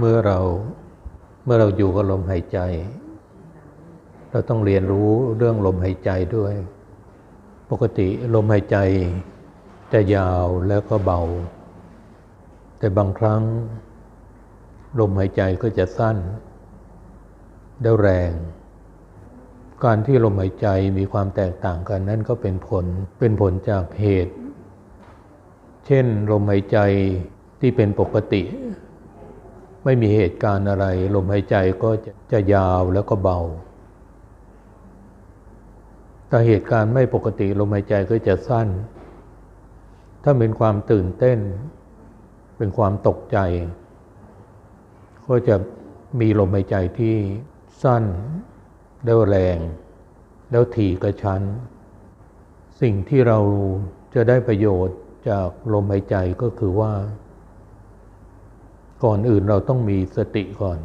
เมื่อเราเมื่อเราอยู่กับลมหายใจ เราต้องเรียนรู้เรื่องลมหายใจด้วย ปกติลมหายใจจะยาวแล้วก็เบา แต่บางครั้ง ลมหายใจก็จะสั้นแล้แรง การที่ลมหายใจมีความแตกต่างกันนั่นก็เป็นผลเป็นผลจากเหตุ เช่น ลมหายใจที่เป็นปกติ ไม่มีเหตุการณ์อะไร ลมหายใจก็จะจะยาวแล้วก็เบาแต่เหตุการณ์ไม่ปกติลมหายใจก็จะสั้น ถ้าเป็นความตื่นเต้น เป็นความตกใจ ก็จะมีลมหายใจที่สั้น แล้วแรง แล้วถี่กระชั้น สิ่งที่เราจะได้ประโยชน์จากลมหายใจก็คือว่า ก่อนอื่นเราต้องมีสติก่อน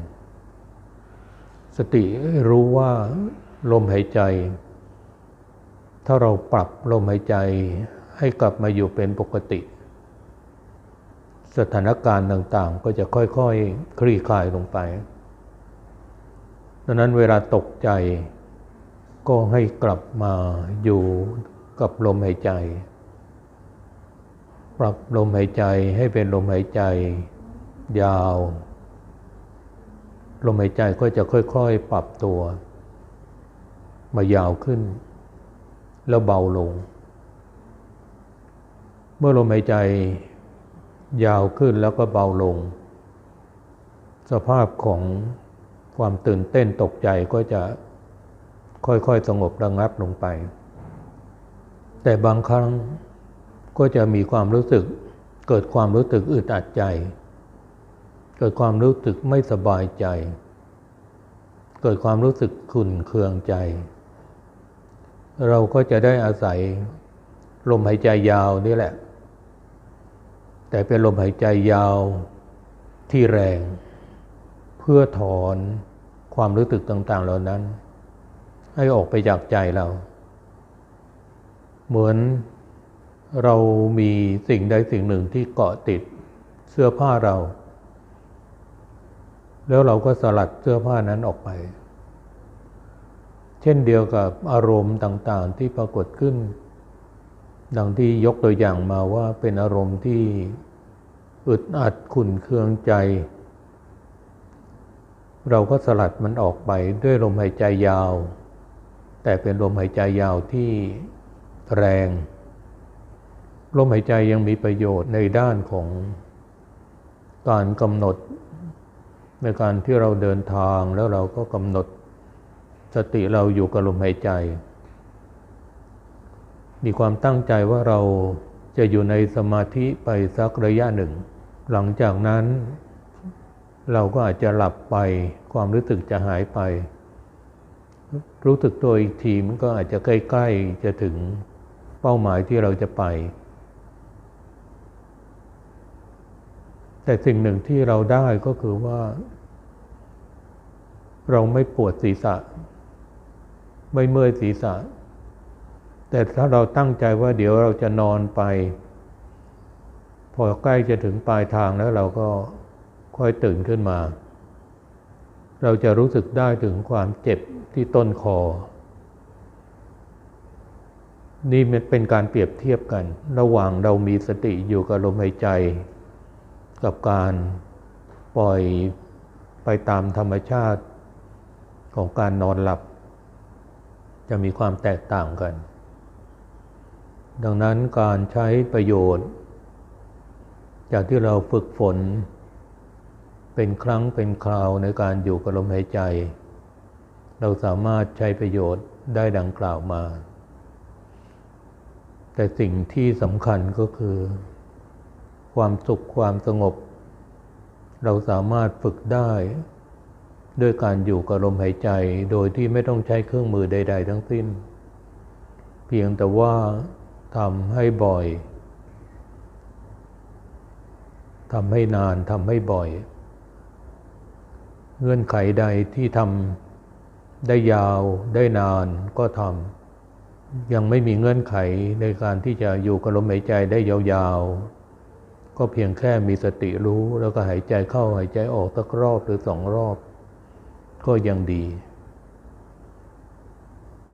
สติรู้ว่าลมหายใจ ถ้าเราปรับลมหายใจให้กลับมาอยู่เป็นปกติ สถานการณ์ต่างๆ ก็จะค่อยๆคคลี่คลายลงไป ดังนั้นเวลาตกใจก็ให้กลับมาอยู่กับลมหายใจ ปรับลมหายใจให้เป็นลมหายใจ ยาว ลมหายใจก็จะค่อยๆ ปรับตัว มายาวขึ้น แล้วเบาลง เมื่อลมหายใจ ยาวขึ้นแล้วก็เบาลง สภาพของความตื่นเต้นตกใจก็จะค่อยๆ สงบระงับลงไป แต่บางครั้งก็จะมีความรู้สึกเกิดความรู้สึกอึดอัดใจ กิดความรู้สึกไม่สบายใจ เกิดความรู้สึกขุ่นเคืองใจ เราก็จะได้อาศัยลมหายใจยาวนี่แหละ แต่เป็นลมหายใจยาวที่แรง เพื่อถอนความรู้สึกต่าง ๆ เหล่านั้น ให้ออกไปจากใจเรา เหมือนเรามีสิ่งใดสิ่งหนึ่งที่เกาะติดเสื้อผ้าเรา แล้วเราก็สลัดเสื้อผ้านั้นออกไป เช่นเดียวกับอารมณ์ต่างๆที่ปรากฏขึ้น ดังที่ยกตัวอย่างมาว่าเป็นอารมณ์ที่อึดอัดขุ่นเคืองใจ เราก็สลัดมันออกไปด้วยลมหายใจยาว แต่เป็นลมหายใจยาวที่แรง ลมหายใจยังมีประโยชน์ในด้านของการกำหนด ในการที่เราเดินทางแล้วเราก็กำหนด สติเราอยู่กับลมหายใจ มีความตั้งใจว่าเราจะอยู่ในสมาธิไปสักระยะหนึ่ง หลังจากนั้น เราก็อาจจะหลับไป ความรู้สึกจะหายไป รู้สึกตัวอีกทีมันก็อาจจะใกล้ ๆ จะถึงเป้าหมายที่เราจะไป แต่สิ่งหนึ่งที่เราได้ก็คือว่า เราไม่ปวดศีรษะ ไม่เมื่อยศีรษะ แต่ถ้าเราตั้งใจว่าเดี๋ยวเราจะนอนไป พอใกล้จะถึงปลายทางแล้วเราก็ค่อยตื่นขึ้นมา เราจะรู้สึกได้ถึงความเจ็บที่ต้นคอ นี่เป็นการเปรียบเทียบกัน ระหว่างเรามีสติอยู่กับลมหายใจ กับการปล่อยไปตามธรรมชาติของการนอนหลับ จะมีความแตกต่างกัน ดังนั้นการใช้ประโยชน์ จากที่เราฝึกฝน เป็นครั้งเป็นคราวในการอยู่กับลมหายใจ เราสามารถใช้ประโยชน์ได้ดังกล่าวมา แต่สิ่งที่สำคัญก็คือ ความสุขความสงบ เราสามารถฝึกได้ด้วยการอยู่กับลมหายใจโดยที่ไม่ต้องใช้เครื่องมือใด ๆ ทั้งสิ้น เพียงแต่ว่าทำให้บ่อยทำให้นานทำให้บ่อย เงื่อนไขใดที่ทำได้ยาวได้นานก็ทำยังไม่มีเงื่อนไขในการที่จะอยู่กับลมหายใจได้ยาวๆ ก็เพียงแค่มีสติรู้แล้วก็หายใจเข้าหายใจออกสักรอบหรือสองรอบ ก็ยังดี